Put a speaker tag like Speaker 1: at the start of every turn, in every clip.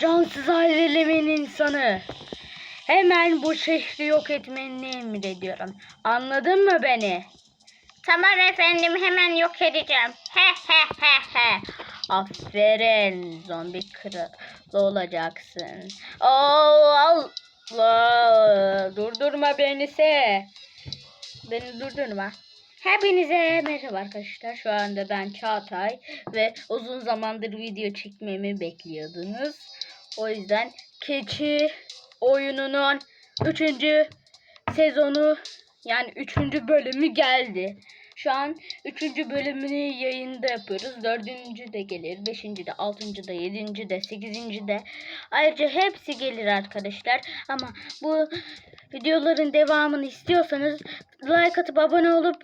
Speaker 1: Cansız ailemin insanı. Hemen bu şehri yok etmeni emrediyorum. Anladın mı beni?
Speaker 2: Tamam efendim hemen yok edeceğim. He he he he.
Speaker 1: Aferin. Zombi kralı olacaksın. Oo, Allah. Durdurma beni se. Beni durdurma. Hepinize merhaba arkadaşlar. Şu anda ben Çağatay ve uzun zamandır video çekmemi bekliyordunuz. O yüzden keçi oyununun 3. sezonu yani 3. bölümü geldi. Şu an 3. bölümünü yayında yapıyoruz. 4. de gelir, 5. de, 6. da, 7. de, 8. de. Ayrıca hepsi gelir arkadaşlar. Ama bu videoların devamını istiyorsanız like atıp abone olup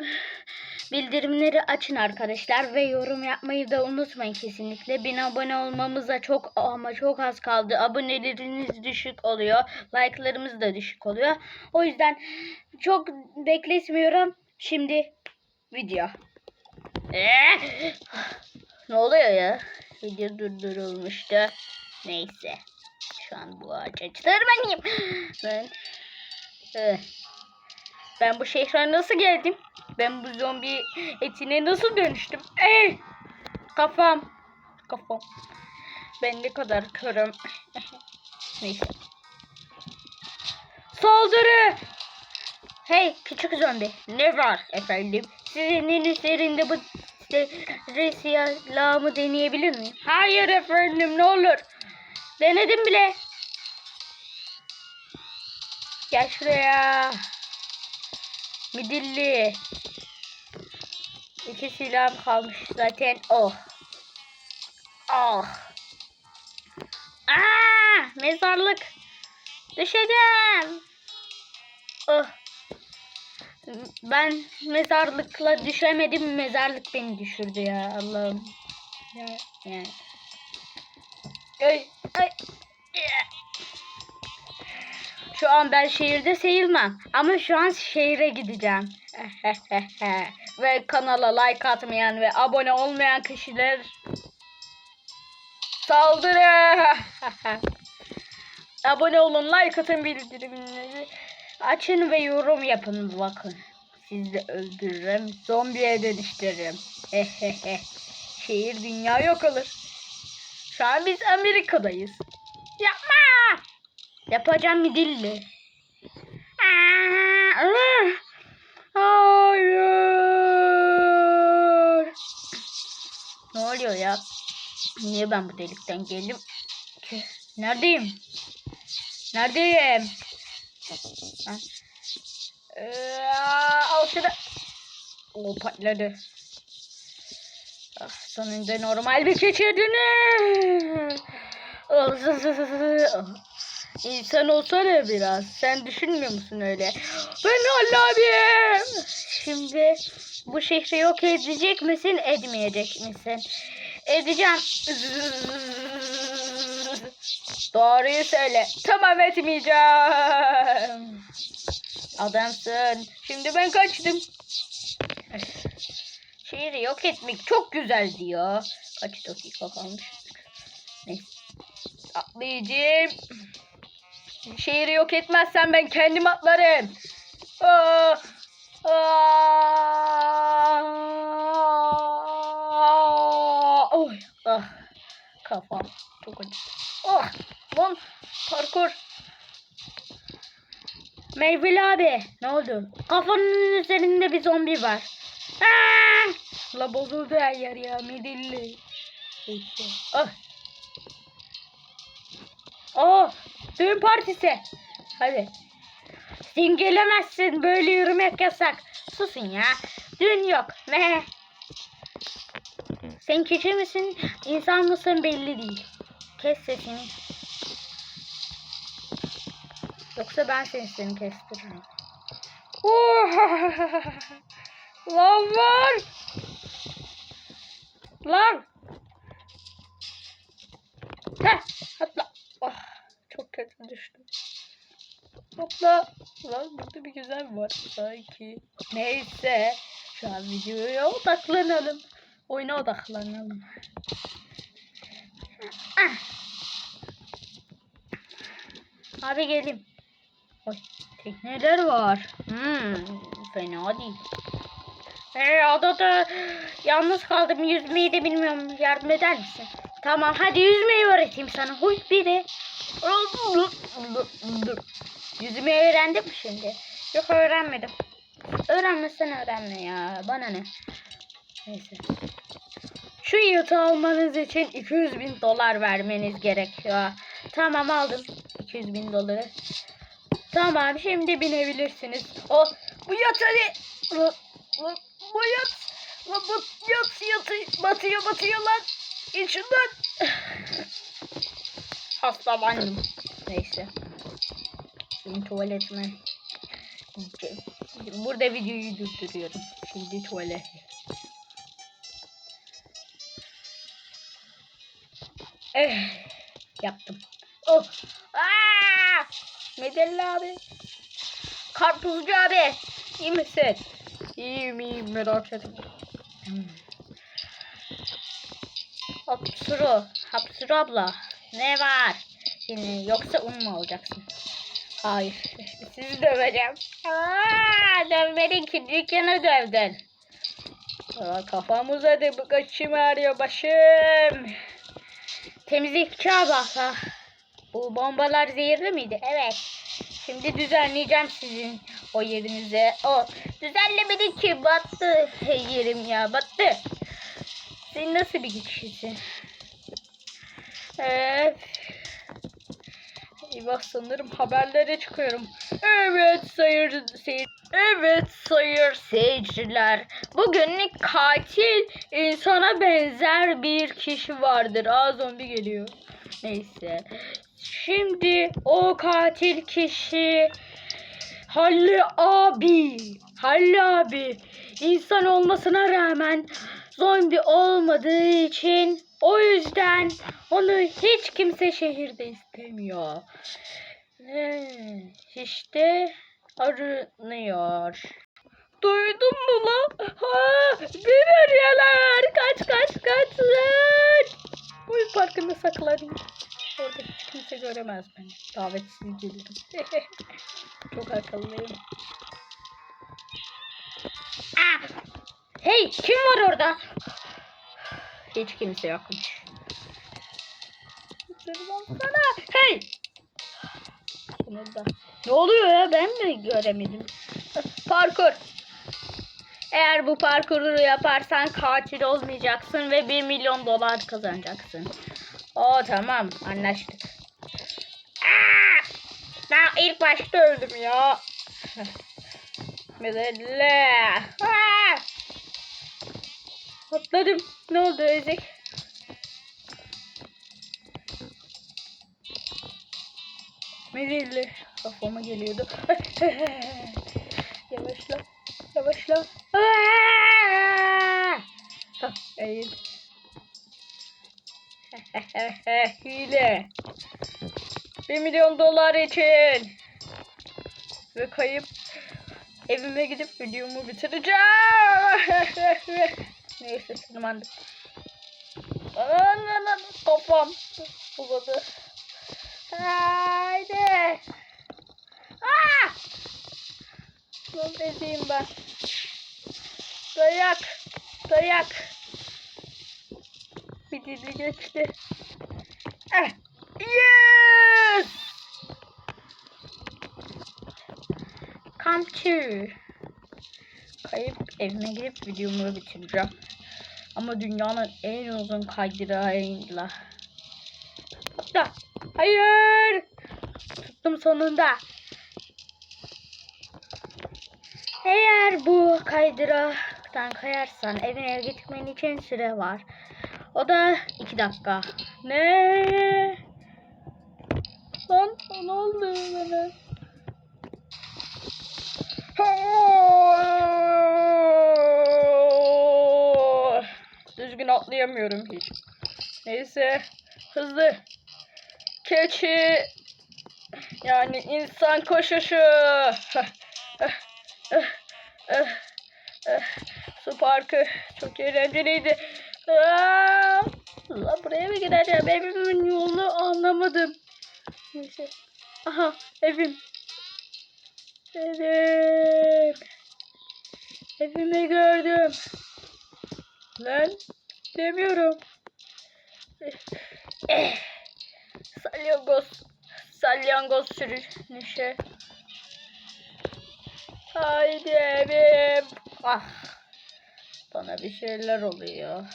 Speaker 1: bildirimleri açın arkadaşlar ve yorum yapmayı da unutmayın kesinlikle. 1000 abone olmamıza çok ama çok az kaldı. Aboneleriniz düşük oluyor. Like'larımız da düşük oluyor. O yüzden çok bekletmiyorum. Şimdi video. Eh! ne oluyor ya? Video durdurulmuştu. Neyse. Şu an bu ağaca tırmanayım. Ben Eh. Ben bu şehre nasıl geldim? Ben bu zombi etine nasıl dönüştüm? Eh! Kafam. Kafam. Ben ne kadar körüm. Neyse. Saldırı! Hey küçük zombi. Ne var efendim? Sizin üzerinde bu silahımı deneyebilir miyim? Hayır efendim ne olur. Denedim bile. Gel şuraya. Midilli. İki silahım kalmış zaten. Oh. Oh. Aa, mezarlık. Düşeceğim. Oh. Ben mezarlıkla düşemedim. Mezarlık beni düşürdü ya Allah'ım. Ya, yani. Ay, ay. Şu an ben şehirde sayılmam. Ama şu an şehire gideceğim. ve kanala like atmayan ve abone olmayan kişiler saldırı. abone olun, like atın, bildirimleri açın ve yorum yapın bakın. Sizi öldürürüm, zombiye dönüştürürüm. Şehir dünya yok olur. Şu an biz Amerika'dayız. Yapma! Yapacağım bir dilli. Hayır. Ne oluyor ya? Niye ben bu delikten geldim? Neredeyim? Neredeyim? Ha? Ee, al şunu. O patladı. Ah, sonunda normal bir geçirdiniz. İnsan olsana biraz. Sen düşünmüyor musun öyle? Ben Allah'ım. Şimdi bu şehri yok edecek misin, etmeyecek misin? Edeceğim. Doğruyu söyle. Tamam etmeyeceğim. Adamsın. Şimdi ben kaçtım. Şehri yok etmek çok güzel diyor. Kaç dakika kalmış? Neyse. Atlayacağım. Şehri yok etmezsen ben kendim atlarım. Aa, aa, oy, ah, kafam çok acı. Oh, lan parkur. Meyveli abi ne oldu? Kafanın üzerinde bir zombi var. Aa! La bozuldu her yer ya midilli. Neyse. Ah. Aa, düğün partisi. Hadi. Sen gelemezsin. Böyle yürümek yasak. Susun ya. Düğün yok. Ne? Sen keçi misin? İnsan mısın belli değil. Kes sesini. Yoksa ben seni seni kestiririm. Lan var. Lan. Heh, atla. Oh, çok kötü düştüm. Hopla. Lan burada bir güzel var sanki. Neyse. Şu an videoya odaklanalım. Oyuna odaklanalım. Ah. Abi gelin. Oy, tekneler var. Hmm, fena değil. Ee, adada yalnız kaldım. Yüzmeyi de bilmiyorum. Yardım eder misin? Tamam hadi yüzmeyi öğreteyim sana. Huy biri. Yüzmeyi öğrendin mi şimdi? Yok öğrenmedim. Öğrenmezsen öğrenme ya. Bana ne? Neyse. Şu yatağı almanız için 200 bin dolar vermeniz gerekiyor. Tamam aldım 200 bin doları. Tamam şimdi binebilirsiniz. O bu yat hadi. Bu, yat. Bu, bu yat yatı batıyor batıyor lan. İn şundan. Hastalandım. Neyse. Şimdi tuvaletime. Burada videoyu durduruyorum. Şimdi tuvalet. Eh, yaptım. Oh. Aa! Medeli abi. Karpuzcu abi. İyi misin? İyiyim iyiyim merak etme. Hmm. Hapsuru. Hapsuru abla. Ne var? Yine yoksa un mu olacaksın? Hayır. Sizi döveceğim. Aa, dövmedin ki dükkanı dövdün. Aa, kafam uzadı. Bu kaçım ağrıyor başım. Temizlikçi abla. Bu bombalar zehirli miydi? Evet. Şimdi düzenleyeceğim sizin o yerinize. O düzenlemedi ki battı yerim ya battı. Sen nasıl bir kişisin? Evet. Eyvah sanırım haberlere çıkıyorum. Evet sayır seyir. Evet sayır seyirciler. Bugün katil insana benzer bir kişi vardır. Aa zombi geliyor. Neyse. Şimdi o katil kişi Halli abi. Halli abi. İnsan olmasına rağmen zombi olmadığı için o yüzden onu hiç kimse şehirde istemiyor. Ee, işte aranıyor. Duydun mu lan? Ha, bir arıyorlar. Kaç kaç kaç. Oyun parkında saklanayım. Orada hiç kimse göremez beni. Davetsiz gelirim. Çok akıllıyım. Ah! Hey kim var orada? Hiç kimse yokmuş. Sana. Hey! Bunu. Ne oluyor ya ben mi göremedim? Parkur. Eğer bu parkuru yaparsan katil olmayacaksın ve 1 milyon dolar kazanacaksın. O tamam anlaştık. Aa! Ben ilk başta öldüm ya. Medelle. Atladım. Ne oldu Ezek? Medelle. Kafama geliyordu. yavaşla. Yavaşla. Aa! Hah, eğil. Hile. 1 milyon dolar için. Ve kayıp evime gidip videomu bitireceğim. Neyse tırmandım. Ananı kafam uzadı. Haydi. Aa! Lan ezeyim ben. Dayak. Dayak. Dili geçti. Eh. Yes! Come to. Kayıp evime gidip videomu bitireceğim. Ama dünyanın en uzun kaydırağıyla. Da. Hayır. Tuttum sonunda. Eğer bu kaydıraktan kayarsan evine gitmen için süre var. O da iki dakika. Ne? Lan ne oldu bana? Düzgün atlayamıyorum hiç. Neyse. Hızlı. Keçi. Yani insan koşuşu. parkı çok eğlenceliydi. Aa, buraya mı gideceğim? Evimin yolunu anlamadım. Neyse. Aha evim. Evim. Evimi gördüm. Lan demiyorum. Eh, salyangoz. Salyangoz sürünüşü. Haydi evim. Ah. Bana bir şeyler oluyor.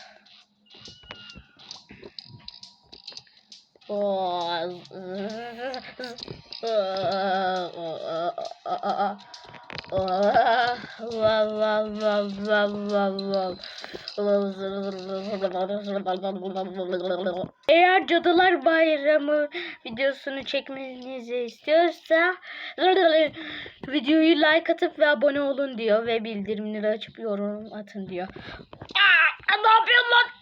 Speaker 1: Eğer Cadılar Bayramı videosunu çekmenizi istiyorsa videoyu like atıp ve abone olun diyor ve bildirimleri açıp yorum atın diyor. Aa, ne yapıyorsun?